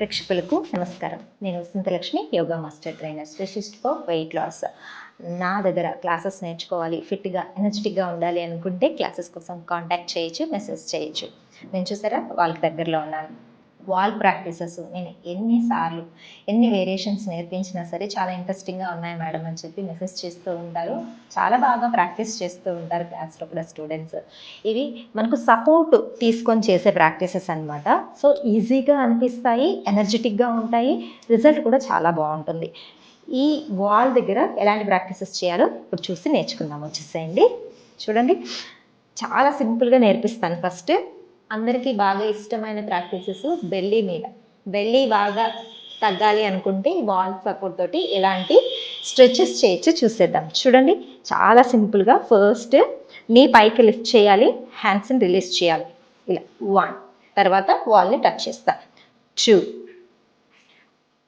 ప్రేక్షకులకు నమస్కారం. నేను Vasantalakshmi yoga master trainer specialist for weight loss. నా దగ్గర క్లాసెస్ నేర్చుకోవాలి ఫిట్గా ఎనర్జెటిక్గా ఉండాలి అనుకుంటే క్లాసెస్ కోసం కాంటాక్ట్ చేయొచ్చు మెసేజ్ చేయొచ్చు. నేను చూసారా? వాళ్ళకి దగ్గరలో ఉన్నాను. వాల్ ప్రాక్టీసెస్ నేను ఎన్నిసార్లు ఎన్ని వేరియేషన్స్ నేర్పించినా సరే చాలా ఇంట్రెస్టింగ్గా ఉన్నాయి మేడం అని చెప్పి మెసేజ్ చేస్తూ ఉంటారు. చాలా బాగా ప్రాక్టీస్ చేస్తూ ఉంటారు క్లాస్లో కూడా స్టూడెంట్స్ ఇవి మనకు సపోర్ట్ తీసుకొని చేసే ప్రాక్టీసెస్ అన్నమాట. సో ఈజీగా అనిపిస్తాయి ఎనర్జెటిక్గా ఉంటాయి రిజల్ట్ కూడా చాలా బాగుంటుంది. ఈ వాల్ దగ్గర ఎలాంటి ప్రాక్టీసెస్ చేయాలో ఇప్పుడు చూసి నేర్చుకుందాం. వచ్చేసేయండి. చూడండి. చాలా సింపుల్గా నేర్పిస్తాను ఫస్ట్ అందరికీ బాగా ఇష్టమైన ప్రాక్టీసెస్ బెల్లీ మీద. బెల్లీ బాగా తగ్గాలి అనుకుంటే వాల్ సపోర్ట్ తోటి ఎలాంటి స్ట్రెచెస్ చేయొచ్చు చూసేద్దాం. చూడండి చాలా సింపుల్గా ఫస్ట్ నీ పైకి లిఫ్ట్ చేయాలి హ్యాండ్స్ని రిలీజ్ చేయాలి. ఇలా వన్. తర్వాత వాల్ని టచ్ చేస్తా. Two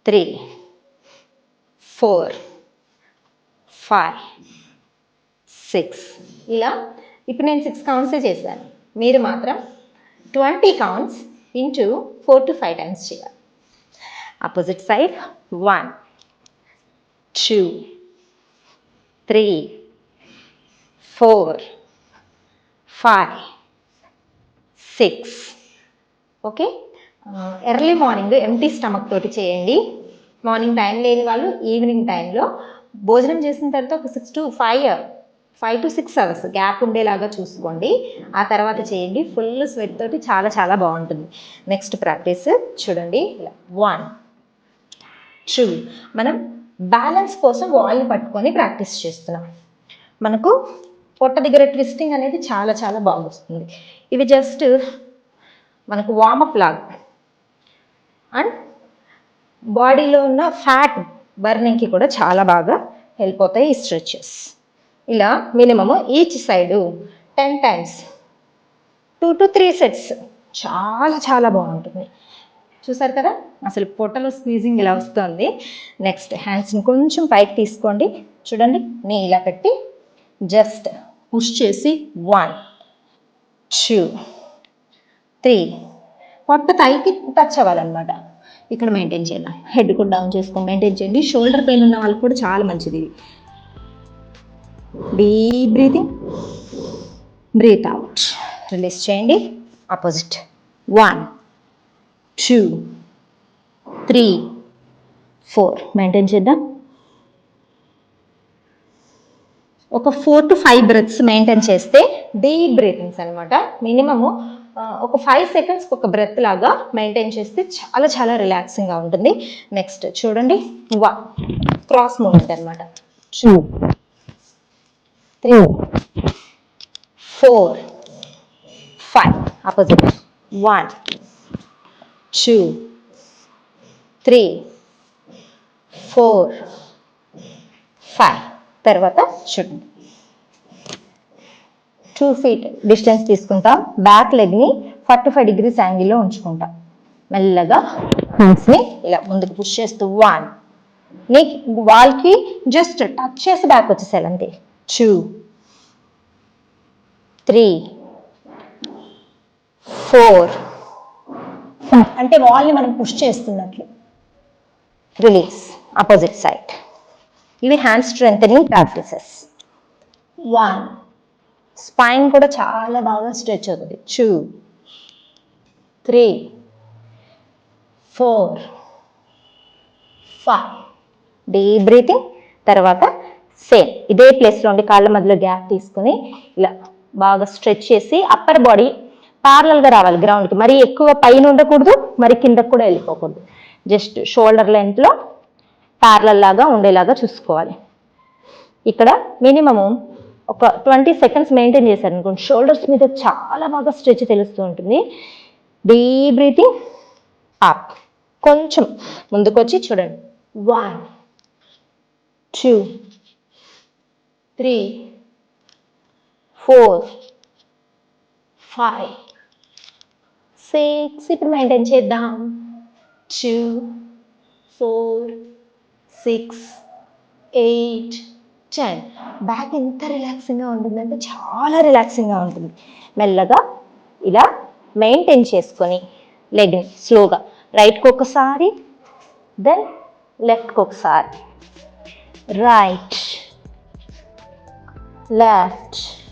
three four five six. ఇలా ఇప్పుడు నేను సిక్స్ కౌంట్సే చేశాను. మీరు మాత్రం twenty counts into four to five times చేయాలి. Opposite side one two three four five six okay early morning empty stomach తోటి చేయండి. మార్నింగ్ టైం లేని వాళ్ళు ఈవినింగ్ టైంలో భోజనం చేసిన తర్వాత ఒక six to five five to six hours gap ఉండేలాగా చూసుకోండి. ఆ తర్వాత చేయండి. ఫుల్ స్వెట్ తోటి చాలా చాలా బాగుంటుంది. నెక్స్ట్ ప్రాక్టీస్ చూడండి. ఇలా వన్ టూ మనం బ్యాలెన్స్ కోసం వాల్ని పట్టుకొని ప్రాక్టీస్ చేస్తున్నాం. మనకు పొట్ట దగ్గర ట్విస్టింగ్ అనేది చాలా చాలా బాగుస్తుంది. ఇవి జస్ట్ మనకు వామప్ లాగా. అండ్ బాడీలో ఉన్న ఫ్యాట్ బర్నింగ్కి కూడా చాలా బాగా హెల్ప్ అవుతాయి ఈ స్ట్రెచెస్ ఇలా minimum each side ten times two to three sets చాలా చాలా బాగుంటుంది. చూసారు కదా? అసలు పొట్టలో స్క్వీజింగ్ ఇలా వస్తుంది? నెక్స్ట్ హ్యాండ్స్ని కొంచెం పైకి తీసుకోండి. చూడండి నేను ఇలా పెట్టి జస్ట్ పుష్ చేసి వన్ టూ త్రీ పొట్ట పైకి టచ్ అవ్వాలన్నమాట. ఇక్కడ మెయింటైన్ చేయాలి? హెడ్ కూడా డౌన్ చేసుకొని మెయింటైన్ చేయండి. షోల్డర్ పెయిన్ ఉన్న వాళ్ళకి కూడా చాలా మంచిది. Deep breathing breathe out release చేయండి. Opposite one two three four maintain చేద్దాం. ఒక four to five breaths maintain చేస్తే డీప్ బ్రీతింగ్స్ అనమాట మినిమము ఒక ఫైవ్ సెకండ్స్కి ఒక బ్రెత్ లాగా మెయింటైన్ చేస్తే చాలా చాలా రిలాక్సింగ్గా ఉంటుంది. నెక్స్ట్ చూడండి. వన్ క్రాస్ మూమెంట్ అనమాట two three four five opposite one two three four five తర్వాత చూడండి టూ ఫీట్ డిస్టెన్స్ తీసుకుంటాం. బ్యాక్ లెగ్ని ఫార్టీ ఫైవ్ డిగ్రీస్ యాంగిల్లో ఉంచుకుంటాం. మెల్లగా హ్యాండ్స్ని ఇలా ముందుకు పుష్ చేస్తూ. వన్ నీ వాల్కి జస్ట్ టచ్ చేసి బ్యాక్ వచ్చేసేయాలి అంతే. టూ త్రీ ఫోర్ అంటే వాల్ని మనం పుష్ చేస్తున్నట్లు. రిలీజ్ అపోజిట్ సైడ్ ఇవి hand strength practices one spine కూడా చాలా బాగా స్ట్రెచ్ అవుతుంది. Two three four five deep breathing తర్వాత సేమ్. ఇదే ప్లేస్లో ఉండి కాళ్ళ మధ్యలో గ్యాప్ తీసుకొని ఇలా బాగా స్ట్రెచ్ చేసి అప్పర్ బాడీ గా రావాలి గ్రౌండ్కి మరి ఎక్కువ పైన ఉండకూడదు మరి కిందకు కూడా వెళ్ళిపోకూడదు. జస్ట్ షోల్డర్ లెంత్లో ప్యారలల్ లాగా ఉండేలాగా చూసుకోవాలి. ఇక్కడ మినిమము ఒక ట్వంటీ సెకండ్స్ మెయింటైన్ చేశారు అనుకోండి. షోల్డర్స్ మీద చాలా బాగా స్ట్రెచ్ తెలుస్తూ ఉంటుంది. డీప్ బ్రీతింగ్ అప్ కొంచెం ముందుకొచ్చి చూడండి. One two three four five six. ఇప్పుడు మెయింటైన్ చేద్దాం. Two four six eight ten. Back ఎంత రిలాక్సింగ్గా ఉంటుందంటే చాలా రిలాక్సింగ్గా ఉంటుంది. మెల్లగా ఇలా మెయింటైన్ చేసుకొని లెగ్ స్లోగా రైట్కి ఒకసారి దెన్ లెఫ్ట్కి ఒకసారి. Right. left,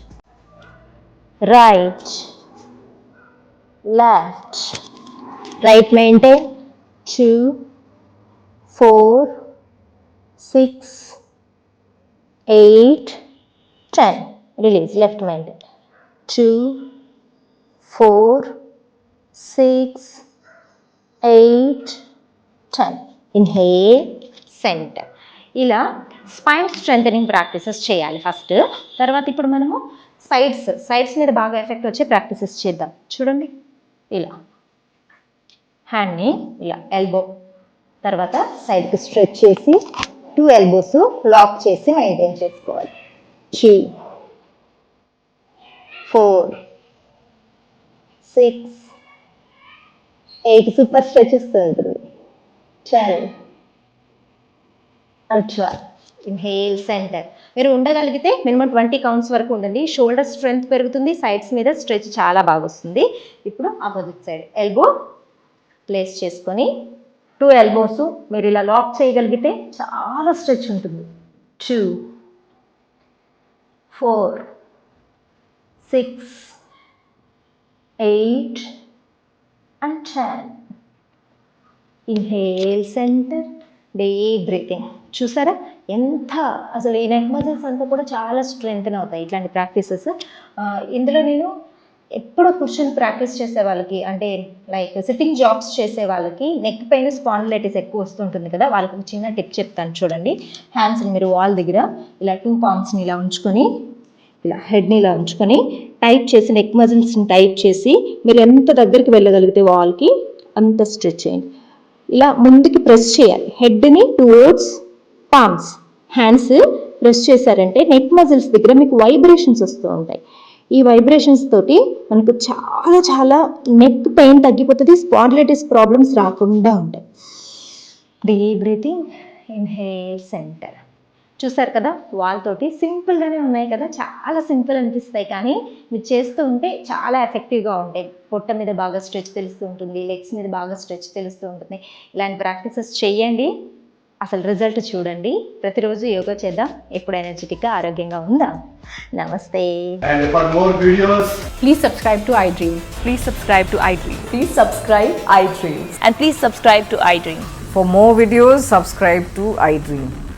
right, left. Right maintain. Two, four, six, eight, ten. Release. Left maintain. Two, four, six, eight, ten. Inhale. Center. ఇలా స్పైన్ స్ట్రెంథనింగ్ ప్రాక్టీసెస్ చేయాలి ఫస్ట్ తర్వాత ఇప్పుడు మనము సైడ్స్ సైడ్స్ మీద బాగా ఎఫెక్ట్ వచ్చే ప్రాక్టీసెస్ చేద్దాం. చూడండి. ఇలా. హ్యాండ్ని ఇలా ఎల్బో తర్వాత సైడ్కి స్ట్రెచ్ చేసి టూ ఎల్బోస్ లాక్ చేసి మెయింటైన్ చేసుకోవాలి. Three four six eight super stretch ఉంటుంది. ట్వెల్వ్ ట్వెల్వ్ ఇన్హేల్ సెంటర్ మీరు ఉండగలిగితే మినిమం ట్వంటీ కౌంట్స్ వరకు ఉండండి. షోల్డర్ స్ట్రెంగ్త్ పెరుగుతుంది. సైడ్స్ మీద స్ట్రెచ్ చాలా బాగా వస్తుంది. ఇప్పుడు ఆపోజిట్ సైడ్ ఎల్బో ప్లేస్ చేసుకొని టూ ఎల్బోస్ మీరు ఇలా లాక్ చేయగలిగితే చాలా స్ట్రెచ్ ఉంటుంది. Two four six eight and ten inhale centre deep breathing చూసారా? ఎంత అసలు ఈ నెక్ మజిల్స్ అంతా కూడా చాలా స్ట్రెంగ్త్న్ అవుతాయి ఇట్లాంటి ప్రాక్టీసెస్ ఇందులో నేను ఎప్పుడో కూర్చొని ప్రాక్టీస్ చేసే వాళ్ళకి అంటే లైక్ సిట్టింగ్ జాబ్స్ చేసే వాళ్ళకి నెక్ పైన స్పాండిలైటిస్ ఎక్కువ వస్తుంటుంది కదా వాళ్ళకి ఒక చిన్న టిప్ చెప్తాను చూడండి. హ్యాండ్స్ని మీరు వాల్ దగ్గర ఇలా టూ పామ్స్ని ఇలా ఉంచుకొని ఇలా హెడ్ని ఇలా ఉంచుకొని టైట్ చేసి నెక్ మజిల్స్ని టైట్ చేసి మీరు ఎంత దగ్గరికి వెళ్ళగలిగితే వాల్కి అంత స్ట్రెచ్ చేయండి. ఇలా ముందుకి ప్రెస్ చేయాలి. హెడ్ని టువర్డ్స్ పామ్స్ హ్యాండ్స్ ప్రెస్ చేశారంటే నెక్ మజిల్స్ దగ్గర మీకు వైబ్రేషన్స్ వస్తూ ఉంటాయి. ఈ వైబ్రేషన్స్ తోటి మనకు చాలా చాలా నెక్ పెయిన్ తగ్గిపోతుంది స్పాండిలైటిస్ ప్రాబ్లమ్స్ రాకుండా ఉంటాయి. డీప్ బ్రీతింగ్ ఇన్హేల్ సెంటర్ చూసారు కదా వాల్ తోటి సింపుల్గానే ఉన్నాయి కదా చాలా సింపుల్ అనిపిస్తాయి. కానీ మీరు చేస్తూ ఉంటే చాలా ఎఫెక్టివ్గా ఉంటాయి. పొట్ట మీద బాగా స్ట్రెచ్ తెలుస్తూ ఉంటుంది లెగ్స్ మీద బాగా స్ట్రెచ్ తెలుస్తూ ఉంటుంది. ఇలాంటి ప్రాక్టీసెస్ చేయండి. అసలు రిజల్ట్ చూడండి. ప్రతిరోజు యోగా చేద్దాం. ఎప్పుడు ఎనర్జెటిక్గా ఆరోగ్యంగా ఉందాం. నమస్తే. And for more videos, Please subscribe to iDream. Please subscribe to iDream. Please subscribe iDream. And please subscribe to iDream. For more videos, subscribe to